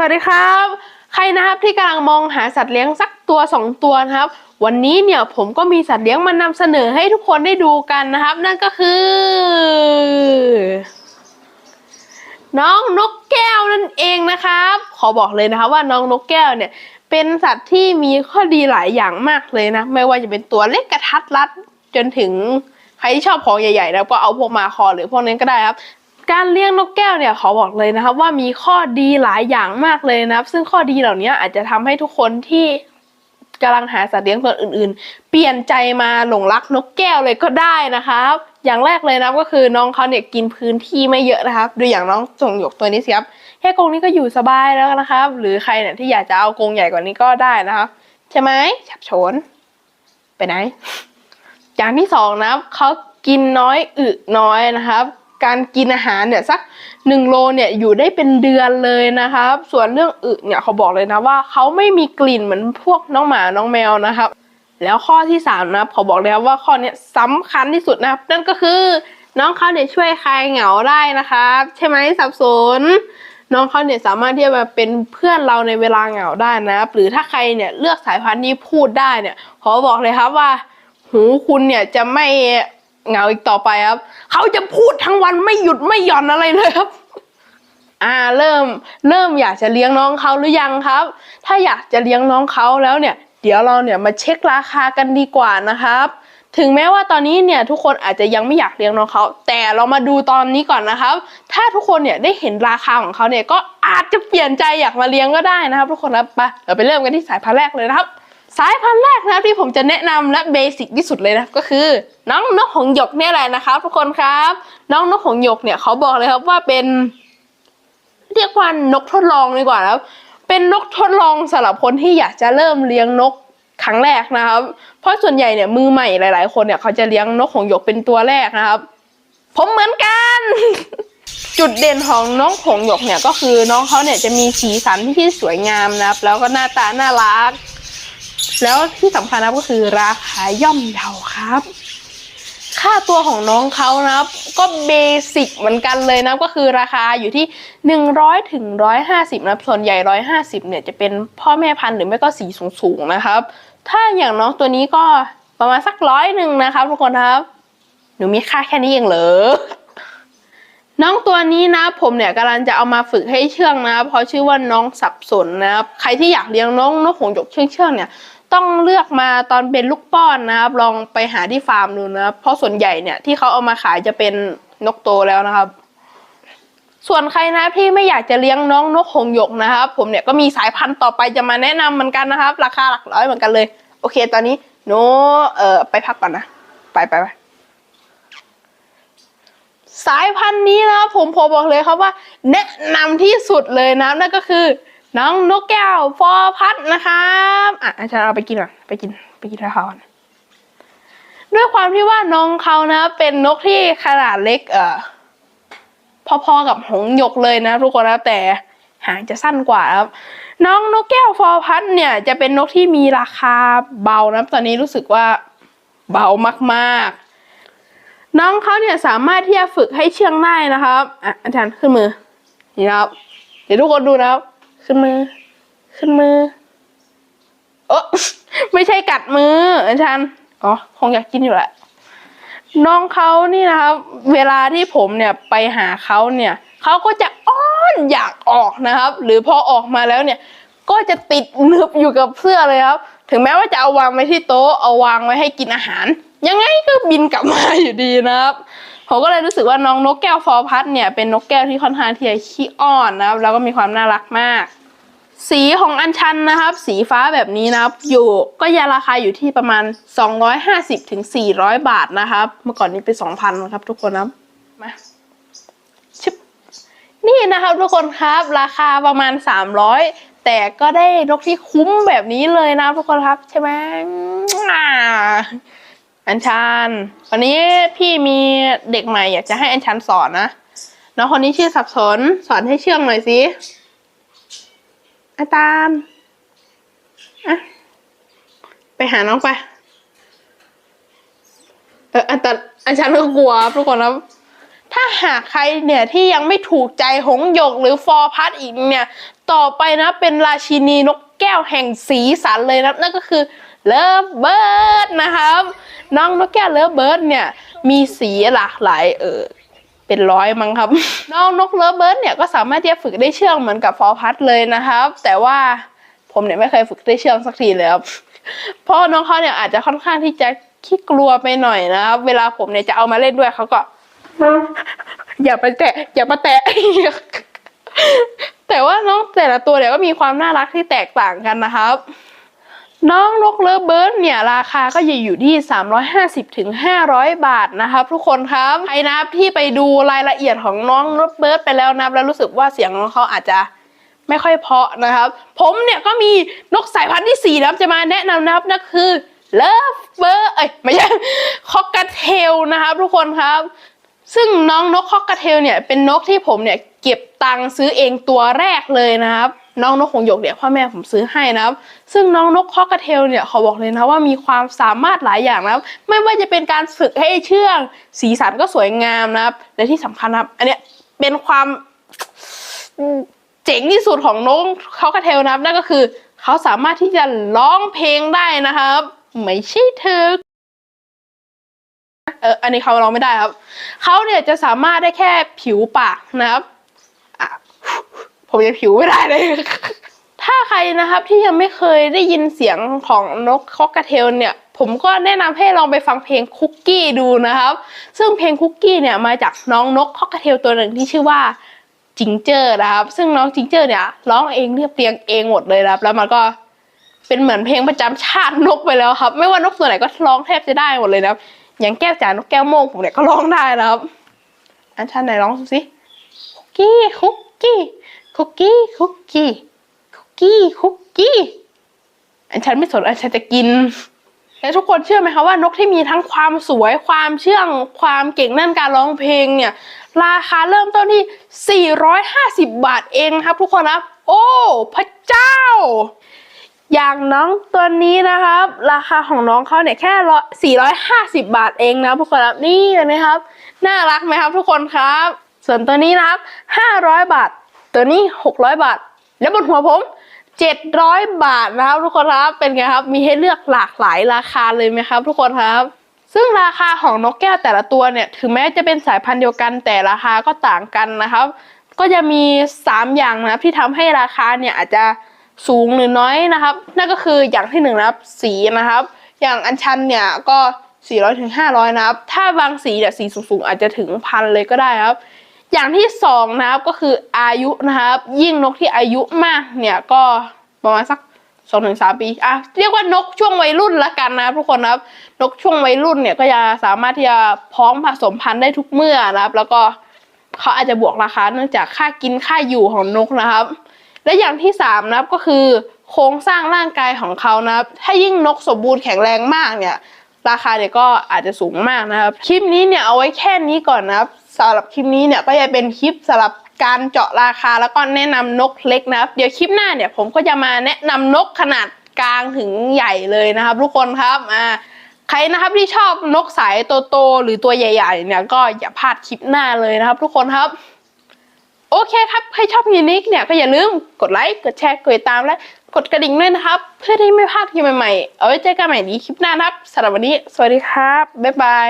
สวัสดีครับ ใครนะครับที่กำลังมองหาสัตว์เลี้ยงสักตัวสองตัวนะครับ วันนี้เนี่ยผมก็มีสัตว์เลี้ยงมานำเสนอให้ทุกคนได้ดูกันนะครับ นั่นก็คือ น้องนกแก้วนั่นเองนะครับ ขอบอกเลยนะครับว่าน้องนกแก้วเนี่ย เป็นสัตว์ที่มีข้อดีหลายอย่างมากเลยนะ ไม่ว่าจะเป็นตัวเล็กกระทัดรัดจนถึงใครที่ชอบของใหญ่ๆนะก็เอาพวกมาคอหรือพวกนั้นก็ได้ครับ การเลี้ยงนกแก้วเนี่ยขอบอกเลยนะครับว่ามีข้อดีหลายอย่างมากเลยนะครับ ซึ่งข้อดีเหล่านี้อาจจะทำให้ทุกคนที่กำลังหาสัตว์เลี้ยงตัวอื่น ๆ เปลี่ยนใจมาหลงรักนกแก้วเลยก็ได้นะครับ อย่างแรกเลยนะก็คือน้องเขาเนี่ยกินพื้นที่ไม่เยอะนะครับ ดูอย่างน้องส่งหยกตัวนี้สิครับแค่กรงนี้ก็อยู่สบายแล้วนะครับ หรือใครเนี่ยที่อยากจะเอากรงใหญ่กว่านี้ก็ได้นะครับใช่ไหมฉับโฉนไปไหน อย่างที่สองนะครับเขากินน้อยอึน้อยนะครับ การกินอาหารเนี่ยสักหนึ่งโลเนี่ยอยู่ได้เป็นเดือนเลยนะครับ ส่วนเรื่องอึเนี่ยเขาบอกเลยนะว่าเขาไม่มีกลิ่นเหมือนพวกน้องหมาน้องแมวนะครับ แล้วข้อที่สามนะครับเขาบอกเลยครับว่าข้อเนี้ยสำคัญที่สุดนะครับ นั่นก็คือน้องเขาเนี่ยช่วยคลายเหงาได้นะครับ ใช่ไหมสับสนน้องเขาเนี่ยสามารถที่จะมาเป็นเพื่อนเราในเวลาเหงาได้นะหรือถ้าใครเนี่ยเลือกสายพันธุ์นี้พูดได้เนี่ยขอบอกเลยครับว่า หูคุณเนี่ยจะไม่ เหงาอีกต่อไปครับ เขาจะพูดทั้งวันไม่หยุดไม่หย่อนอะไรเลยครับ อ่าเริ่มเริ่มอยากจะเลี้ยงน้องเขาหรือยังครับ ถ้าอยากจะเลี้ยงน้องเขาแล้วเนี่ย เดี๋ยวเราเนี่ยมาเช็คราคากันดีกว่านะครับ ถึงแม้ว่าตอนนี้เนี่ยทุกคนอาจจะยังไม่อยากเลี้ยงน้องเขาแต่เรามาดูตอนนี้ก่อนนะครับ ถ้าทุกคนเนี่ยได้เห็นราคาของเขาเนี่ยก็อาจจะเปลี่ยนใจอยากมาเลี้ยงก็ได้นะครับ ทุกคนครับไปเราไปเริ่มกันที่สายพันธุ์แรกเลยนะครับ สายพันธุ์แรกนะครับที่ผมจะแนะนำและเบสิกที่สุดเลยนะครับก็คือ น้องนกหงหยกเนี่ยแหละนะครับ ทุกคนครับ น้องนกหงหยกเนี่ยเขาบอกเลยครับว่าเป็น เรียกว่านกทดลองดีกว่าครับเป็นนกทดลองสำหรับคนที่อยากจะเริ่มเลี้ยงนกครั้งแรกนะครับ เพราะส่วนใหญ่เนี่ยมือใหม่หลาย ๆ คนเนี่ยเขาจะเลี้ยงนกหงหยกเป็นตัวแรกนะครับ ผมเหมือนกัน จุดเด่นของน้องหงหยกเนี่ยก็คือน้องเขาเนี่ยจะมีสีสันที่สวยงามนะครับ แล้วก็หน้าตาน่ารัก แล้วที่สำคัญนะก็คือราคาย่อมเยาครับ ค่าตัวของน้องเขานะครับ ก็เบสิกเหมือนกันเลยนะก็คือราคาอยู่ที่ 100ถึง150นะครับส่วนใหญ่ 150 เนี่ยจะเป็นพ่อแม่พันธุ์หรือไม่ก็สีสูงๆนะครับ ถ้าอย่างน้องตัวนี้ก็ประมาณสักร้อยหนึ่งนะครับทุกคนครับ หนูมีค่าแค่นี้เองเหรอน้องตัวนี้นะผมเนี่ยกำลังจะเอามาฝึกให้เชื่องนะเพราะชื่อว่าน้องสับสนนะครับใครที่อยากเลี้ยงน้องนกหงส์หยกเชื่องเชื่องเนี่ย ต้องเลือกมาตอนเป็นลูกป้อนนะครับ ลองไปหาที่ฟาร์มดูนะครับ เพราะส่วนใหญ่เนี่ยที่เขาเอามาขายจะเป็นนกโตแล้วนะครับ ส่วนใครนะที่ไม่อยากจะเลี้ยงน้องนกหงหยกนะครับ ผมเนี่ยก็มีสายพันธุ์ต่อไปจะมาแนะนำเหมือนกันนะครับ ราคาหลักร้อยเหมือนกันเลย โอเค ตอนนี้หนูเอ่อไปพักก่อนนะไปไปไปสายพันธุ์นี้นะครับผมผมบอกเลยครับว่า แนะนำที่สุดเลยนะนั่นก็คือ น้องนกแก้วฟอพัดนะครับอะอาจารย์เอาไปกินก่อนไปกินไปกินให้เขาก่อนด้วยความที่ว่าน้องเขานะ เป็นนกที่ขนาดเล็ก เอ่อพอๆกับหงหยกเลยนะ ทุกคนนะแต่หางจะสั้นกว่าครับ น้องนกแก้วฟอพัดเนี่ย จะเป็นนกที่มีราคาเบานะตอนนี้รู้สึกว่าเบามากๆ น้องเขาเนี่ยสามารถที่จะฝึกให้เชื่องได้นะครับอะอาจารย์ขึ้นมือนี่ครับ เดี๋ยวทุกคนดูนะครับ ขึ้นมือ ขึ้นมือเออไม่ใช่กัดมืออาจารย์อ๋อคงอยากกินอยู่แหละน้องเขานี่นะครับ เวลาที่ผมเนี่ยไปหาเขาเนี่ยเขาก็จะอ้อนอยากออกนะครับ หรือพอออกมาแล้วเนี่ย ก็จะติดหนึบอยู่กับเสื้อเลยครับ ถึงแม้ว่าจะเอาวางไว้ที่โต๊ะเอาวางไว้ให้กินอาหาร ยังไงก็บินกลับมาอยู่ดีนะครับผมก็เลยรู้สึกว่าน้องนกแก้วฟอร์พัดเนี่ยเป็นนกแก้วที่ค่อนข้างที่จะขี้อ้อนนะครับแล้วก็มีความน่ารักมาก สีของอัญชันนะครับ สีฟ้าแบบนี้นะครับ อยู่ก็ยาราคาอยู่ที่ประมาณ 250ถึง400 บาทนะครับ เมื่อก่อนนี้เป็น2,000นะครับ ทุกคนนะมาชิบนี่นะครับ ทุกคนครับราคาประมาณ 300 แต่ก็ได้นกที่คุ้มแบบนี้เลยนะทุกคนครับใช่ไหมอ่าอัญชันวันนี้พี่มีเด็กใหม่อยากจะให้อัญชันสอนนะน้องคนนี้ชื่อสับสนสอนให้เชื่องหน่อยสิ อาตามอะไปหาน้องไปเอออาตาอาจารย์ก็กลัวรับทุกคนครับถ้าหากใครเนี่ยที่ยังไม่ถูกใจหงหยกหรือฟอร์พัดอีกเนี่ย ต่อไปนะเป็นราชินีนกแก้วแห่งสีสันเลยนะนั่นก็คือเลิฟเบิร์ดนะครับ น้องนกแก้วเลิฟเบิร์ดเนี่ย มีสีหลากหลายเออ เป็นร้อยมั้งครับน้องนกเลิฟเบิร์ดเนี่ยก็สามารถที่จะฝึกได้เชื่องเหมือนกับฟอร์พัดเลยนะครับ แต่ว่าผมเนี่ยไม่เคยฝึกได้เชื่องสักทีเลยครับเพราะน้องเขาเนี่ยอาจจะค่อนข้างที่จะขี้กลัวไปหน่อยนะครับ เวลาผมเนี่ยจะเอามาเล่นด้วยเขาก็ อย่าไปแตะ อย่ามาแตะแต่ว่าน้องแต่ละตัวเนี่ยก็มีความน่ารักที่แตกต่างกันนะครับ น้องนกเลิฟเบิร์ดเนี่ยราคาก็จะอยู่ที่ 350ถึง500 บาทนะครับ ทุกคนครับใครนะครับที่ไปดูรายละเอียดของน้องนกเบิร์ดไปแล้วนับแล้วรู้สึกว่าเสียงของเขาอาจจะไม่ค่อยเพาะนะครับ ผมเนี่ยก็มีนกสายพันธุ์ที่สี่นะครับจะมาแนะนำนะครับนั่นคือเลิฟเบิร์ดเอ้ยไม่ใช่คอกกาเทลนะครับ ทุกคนครับ ซึ่งน้องนกคอกกระเทลเนี่ยเป็นนกที่ผมเนี่ยเก็บตังค์ซื้อเองตัวแรกเลยนะครับ น้องนกหงหยกเนี่ยพ่อแม่ผมซื้อให้นะครับ ซึ่งน้องนกคอกระเทลเนี่ยเขาบอกเลยนะว่ามีความสามารถหลายอย่างนะครับ ไม่ว่าจะเป็นการฝึกให้เชื่อง สีสันก็สวยงามนะครับ และที่สำคัญนะครับอันเนี้ยเป็นความเจ๋งที่สุดของนกคอกระเทลนะครับ นั่นก็คือเขาสามารถที่จะร้องเพลงได้นะครับ ไม่ใช่เธอเอออันนี้เขาร้องไม่ได้ครับ เขาเนี่ยจะสามารถได้แค่ผิวปากนะครับ ผมยังผิวไม่ได้เลย ถ้าใครนะครับที่ยังไม่เคยได้ยินเสียงของนกคอกกระเทลเนี่ย ผมก็แนะนำให้ลองไปฟังเพลงคุกกี้ดูนะครับ ซึ่งเพลงคุกกี้เนี่ยมาจากน้องนกคอกกระเทลตัวหนึ่งที่ชื่อว่าจิงเจอร์นะครับ ซึ่งน้องจิงเจอร์เนี่ยร้องเองเรียบเรียงเองหมดเลยนะครับ แล้วมันก็เป็นเหมือนเพลงประจำชาตินกไปแล้วครับ ไม่ว่านกตัวไหนก็ร้องแทบจะได้หมดเลยนะครับ อย่างแก้วจ๋านกแก้วโมงผมเนี่ยก็ร้องได้นะครับ อันชันไหนร้องสิคุกกี้คุกกี้ คุกกี้คุกกี้คุกกี้คุกกี้ อันชันไม่สนอันชันจะกินและทุกคนเชื่อไหมคะว่านกที่มีทั้งความสวยความเชื่องความเก่งด้านการร้องเพลงเนี่ย ราคาเริ่มต้นที่ 450 บาทเองครับ ทุกคนนะโอ้พระเจ้า อย่างน้องตัวนี้นะครับ ราคาของน้องเขาเนี่ยแค่ร้450 บาทเองนะทุกคนครับนี่เห็นไหมครับ น่ารักไหมครับ ทุกคนครับ ส่วนตัวนี้นะครับ 500 บาท ตัวนี้ 600 บาท แล้วบนหัวผม 700 บาทนะครับทุกคนครับเป็นไงครับ มีให้เลือกหลากหลายราคาเลยไหมครับ ทุกคนครับซึ่งราคาของนกแก้วแต่ละตัวเนี่ย ถึงแม้จะเป็นสายพันธุ์เดียวกันแต่ราคาก็ต่างกันนะครับ ก็จะมี 3 อย่างนะครับที่ทำให้ราคาเนี่ยอาจจะสูงหรือน้อยนะครับ นั่นก็คืออย่างที่หนึ่งนะครับสีนะครับ อย่างอัญชันเนี่ยก็ 400ถึง500 นะครับ ถ้าบางสีเนี่ยสีสูงๆอาจจะถึงพันเลยก็ได้ครับ อย่างที่สองนะครับก็คืออายุนะครับ ยิ่งนกที่อายุมากเนี่ยก็ประมาณสักสองถึงสามปีอะเรียกว่านกช่วงวัยรุ่นละกันนะครับทุกคนนะครับ นกช่วงวัยรุ่นเนี่ยก็จะสามารถที่จะพร้อมผสมพันธุ์ได้ทุกเมื่อนะครับ แล้วก็เขาอาจจะบวกราคาเนื่องจากค่ากินค่าอยู่ของนกนะครับ และอย่างที่สามนะครับก็คือ โครงสร้างร่างกายของเขานะครับ ถ้ายิ่งนกสมบูรณ์แข็งแรงมากเนี่ย ราคาเนี่ยก็อาจจะสูงมากนะครับ คลิปนี้เนี่ยเอาไว้แค่นี้ก่อนนะครับสำหรับคลิปนี้เนี่ยก็จะเป็นคลิปสำหรับการเจาะราคาแล้วก็แนะนำนกเล็กนะครับ เดี๋ยวคลิปหน้าเนี่ยผมก็จะมาแนะนำนกขนาดกลางถึงใหญ่เลยนะครับ ทุกคนครับอ่าใครนะครับที่ชอบนกสายโตๆหรือตัวใหญ่ ๆ เนี่ยก็อย่าพลาดคลิปหน้าเลยนะครับ ทุกคนครับ โอเคครับ ใครชอบคลิปนี้เนี่ยก็อย่าลืมกดไลค์ กดแชร์ กดติดตามและกดกระดิ่งด้วยนะครับ เพื่อที่ไม่พลาดคลิปใหม่ๆ เอาไว้เจอกันใหม่ในคลิปหน้านะครับสำหรับวันนี้ สวัสดีครับ บ๊ายบาย